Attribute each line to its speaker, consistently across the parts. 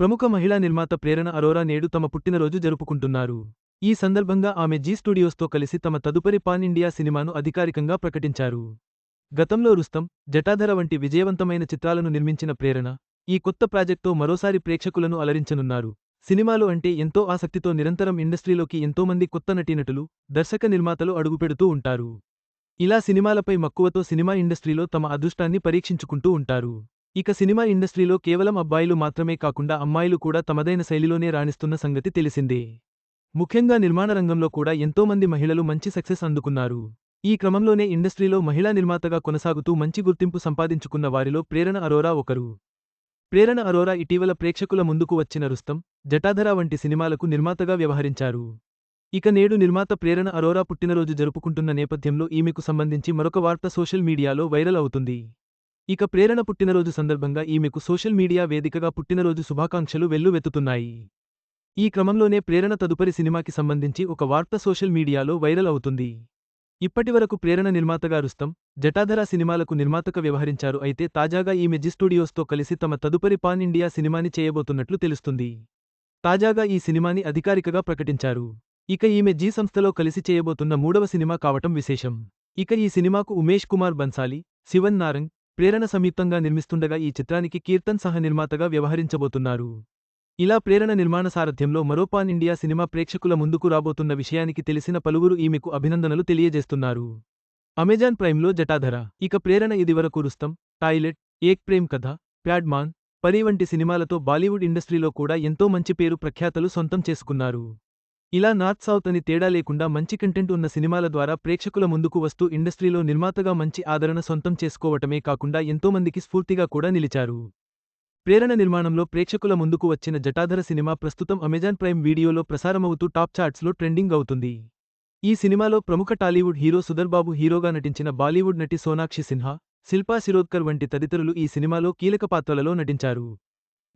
Speaker 1: ప్రముఖ మహిళా నిర్మాత ప్రేరణ అరోరా నేడు తమ పుట్టినరోజు జరుపుకుంటున్నారు. ఈ సందర్భంగా ఆమె జీ స్టూడియోస్తో కలిసి తమ తదుపరి పాన్ ఇండియా సినిమాను అధికారికంగా ప్రకటించారు. గతంలో రుస్తం జటాధర వంటి విజయవంతమైన చిత్రాలను నిర్మించిన ప్రేరణ ఈ కొత్త ప్రాజెక్ట్తో మరోసారి ప్రేక్షకులను అలరించనున్నారు. సినిమాలు అంటే ఎంతో ఆసక్తితో నిరంతరం ఇండస్ట్రీలోకి ఎంతోమంది కొత్త నటీనటులు దర్శక నిర్మాతలు అడుగుపెడుతూ ఉంటారు. ఇలా సినిమాలపై మక్కువతో సినిమా ఇండస్ట్రీలో తమ అదృష్టాన్ని పరీక్షించుకుంటూ ఉంటారు. ఇక సినిమా ఇండస్ట్రీలో కేవలం అబ్బాయిలు మాత్రమే కాకుండా అమ్మాయిలు కూడా తమదైన శైలిలోనే రాణిస్తున్న సంగతి తెలిసిందే. ముఖ్యంగా నిర్మాణ రంగంలో కూడా ఎంతోమంది మహిళలు మంచి సక్సెస్ అందుకున్నారు. ఈ క్రమంలోనే ఇండస్ట్రీలో మహిళా నిర్మాతగా కొనసాగుతూ మంచి గుర్తింపు సంపాదించుకున్న వారిలో ప్రేరణ అరోరా ఒకరు. ప్రేరణ అరోరా ఇటీవల ప్రేక్షకుల ముందుకు వచ్చిన రుస్తం జటాధర వంటి సినిమాలకు నిర్మాతగా వ్యవహరించారు. ఇక నేడు నిర్మాత ప్రేరణ అరోరా పుట్టినరోజు జరుపుకుంటున్న నేపథ్యంలో ఈమెకు సంబంధించి మరొక వార్త సోషల్ మీడియాలో వైరల్ అవుతుంది. ఇక ప్రేరణ పుట్టినరోజు సందర్భంగా ఈమెకు సోషల్ మీడియా వేదికగా పుట్టినరోజు శుభాకాంక్షలు వెల్లువెత్తుతున్నాయి. ఈ క్రమంలోనే ప్రేరణ తదుపరి సినిమాకి సంబంధించి ఒక వార్త సోషల్ మీడియాలో వైరల్ అవుతుంది. ఇప్పటివరకు ప్రేరణ నిర్మాతగా రుస్తం జటాధర సినిమాలకు నిర్మాతగా వ్యవహరించారు అయితే తాజాగా ఈమె జి స్టూడియోస్తో కలిసి తమ తదుపరి పాన్ ఇండియా సినిమాని చేయబోతున్నట్లు తెలుస్తుంది. తాజాగా ఈ సినిమాని అధికారికగా ప్రకటించారు. ఇక ఈమె జీ సంస్థలో కలిసి చేయబోతున్న మూడవ సినిమా కావటం విశేషం. ఇక ఈ సినిమాకు ఉమేష్ కుమార్ బన్సాలి శివన్ నారంగ్ ప్రేరణ సంయుక్తంగా నిర్మిస్తుండగా ఈ చిత్రానికి కీర్తన్ సహ నిర్మాతగా వ్యవహరించబోతున్నారు. ఇలా ప్రేరణ నిర్మాణ సారథ్యంలో మరో పాన్ ఇండియా సినిమా ప్రేక్షకుల ముందుకు రాబోతున్న విషయానికి తెలిసిన పలువురు ఈమెకు అభినందనలు తెలియజేస్తున్నారు. అమెజాన్ ప్రైమ్లో జటాధర ఇక ప్రేరణ ఇదివరకు రుస్తం టాయిలెట్ ఏక్ ప్రేమ్ కథ ప్యాడ్మాన్ పరి వంటి సినిమాలతో బాలీవుడ్ ఇండస్ట్రీలో కూడా ఎంతో మంచి పేరు ప్రఖ్యాతలు సొంతం చేసుకున్నారు. ఇలా నార్త్ సౌత్ అని తేడా లేకుండా మంచి కంటెంట్ ఉన్న సినిమాల ద్వారా ప్రేక్షకుల ముందుకు వస్తూ ఇండస్ట్రీలో నిర్మాతగా మంచి ఆదరణ సొంతం చేసుకోవటమే కాకుండా ఎంతోమందికి స్ఫూర్తిగా కూడా నిలిచారు. ప్రేరణ నిర్మాణంలో ప్రేక్షకుల ముందుకు వచ్చిన జటాధర సినిమా ప్రస్తుతం అమెజాన్ ప్రైమ్ వీడియోలో ప్రసారమవుతూ టాప్ చార్ట్స్లో ట్రెండింగ్ అవుతుంది. ఈ సినిమాలో ప్రముఖ టాలీవుడ్ హీరో సుధర్బాబు హీరోగా నటించిన బాలీవుడ్ నటి సోనాక్షి సిన్హా శిల్పా శిరోద్కర్ వంటి తదితరులు ఈ సినిమాలో కీలక పాత్రలలో నటించారు.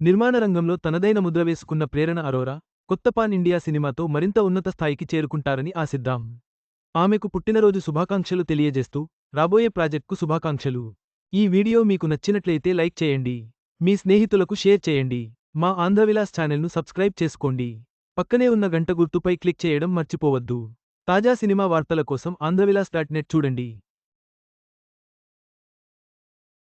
Speaker 1: నిర్మాణ రంగంలో తనదైన ముద్ర వేసుకున్న ప్రేరణ అరోరా కొత్త పాన్ ఇండియా సినిమాతో మరింత ఉన్నత స్థాయికి చేరుకుంటారని ఆశిద్దాం. ఆమెకు పుట్టినరోజు శుభాకాంక్షలు తెలియజేస్తూ రాబోయే ప్రాజెక్ట్కు శుభాకాంక్షలు. ఈ వీడియో మీకు నచ్చినట్లయితే లైక్ చేయండి. మీ స్నేహితులకు షేర్ చేయండి. మా ఆంధ్రవిలాస్ ఛానల్ను సబ్స్క్రైబ్ చేసుకోండి. పక్కనే ఉన్న గంట గుర్తుపై క్లిక్ చేయడం మర్చిపోవద్దు. తాజా సినిమా వార్తల కోసం ఆంధ్రవిలాస్ డాట్ నెట్ చూడండి.